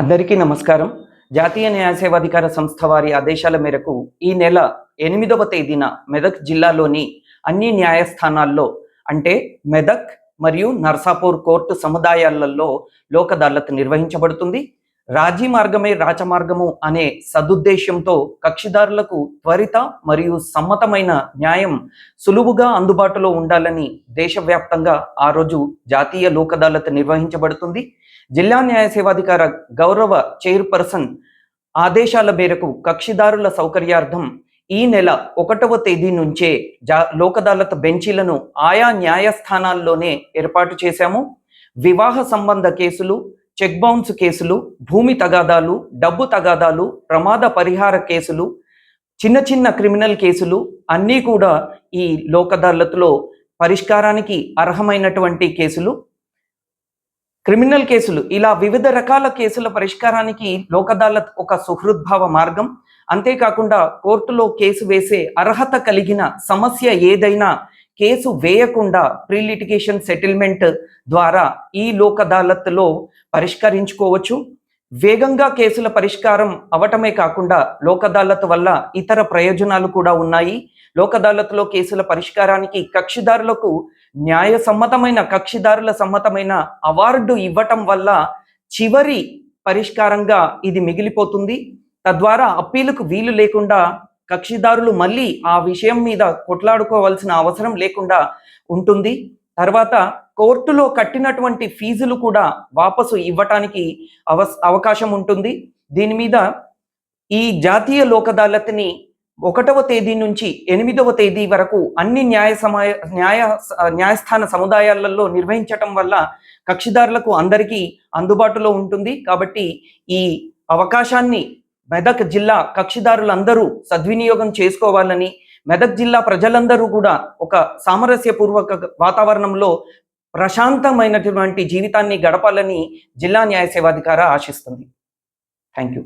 అందరికీ నమస్కారం. జాతీయ న్యాయ సేవాధికార సంస్థ వారి ఆదేశాల మేరకు ఈ నెల ఎనిమిదవ తేదీన మెదక్ జిల్లాలోని అన్ని న్యాయస్థానాల్లో అంటే మెదక్ మరియు నర్సాపూర్ కోర్టు సముదాయాలలో లోక్ అదాలత్ నిర్వహించబడుతుంది. రాజీ మార్గమే రాచమార్గము అనే సదుద్దేశంతో కక్షిదారులకు త్వరిత మరియు సమ్మతమైన న్యాయం సులువుగా అందుబాటులో ఉండాలని దేశవ్యాప్తంగా ఆ రోజు జాతీయ లోక్ అదాలత్ నిర్వహించబడుతుంది. జిల్లా న్యాయ సేవాధికార గౌరవ చైర్పర్సన్ ఆదేశాల మేరకు కక్షిదారుల సౌకర్యార్థం ఈ నెల ఒకటవ తేదీ నుంచే జా లోక్ అదాలత్ బెంచీలను ఆయా న్యాయస్థానాల్లోనే ఏర్పాటు చేశాము. వివాహ సంబంధ కేసులు చెక్ బౌన్స్ కేసులు భూమి తగాదాలు డబ్బు తగాదాలు ప్రమాద పరిహార కేసులు చిన్న చిన్న క్రిమినల్ కేసులు అన్నీ కూడా ఈ లోక్ అదాలత్లో పరిష్కారానికి అర్హమైనటువంటి కేసులు. క్రిమినల్ కేసులు ఇలా వివిధ రకాల కేసుల పరిష్కారానికి లోక్ అదాలత్ ఒక సుహృద్భావ మార్గం. అంతేకాకుండా కోర్టులో కేసు వేసే అర్హత కలిగిన సమస్య ఏదైనా కేసు వేయకుండా ప్రీ లిటిగేషన్ సెటిల్మెంట్ ద్వారా ఈ లోక్ అదాలత్లో పరిష్కరించుకోవచ్చు. వేగంగా కేసుల పరిష్కారం అవటమే కాకుండా లోక్ అదాలత్ వల్ల ఇతర ప్రయోజనాలు కూడా ఉన్నాయి. లోక్ అదాలత్లో కేసుల పరిష్కారానికి కక్షిదారులకు న్యాయసమ్మతమైన కక్షిదారుల సమ్మతమైన అవార్డు ఇవ్వటం వల్ల చివరి పరిష్కారంగా ఇది మిగిలిపోతుంది. తద్వారా అప్పీలకు వీలు లేకుండా కక్షిదారులు మళ్ళీ ఆ విషయం మీద కొట్లాడుకోవాల్సిన అవసరం లేకుండా ఉంటుంది. తర్వాత కోర్టులో కట్టినటువంటి ఫీజులు కూడా వాపసు ఇవ్వటానికి అవ అవకాశం ఉంటుంది. దీని మీద ఈ జాతీయ లోక్ అదాలత్ని ఒకటవ తేదీ నుంచి ఎనిమిదవ తేదీ వరకు అన్ని న్యాయ సమయ న్యాయ న్యాయస్థాన సముదాయాలలో నిర్వహించటం వల్ల కక్షిదారులకు అందరికీ అందుబాటులో ఉంటుంది. కాబట్టి ఈ అవకాశాన్ని మెదక్ జిల్లా కక్షిదారులందరూ సద్వినియోగం చేసుకోవాలని మెదక్ జిల్లా ప్రజలందరూ కూడా ఒక సామరస్యపూర్వక వాతావరణంలో ప్రశాంతమైనటువంటి జీవితాన్ని గడపాలని జిల్లా న్యాయ సేవాధికార ఆశిస్తుంది. Thank you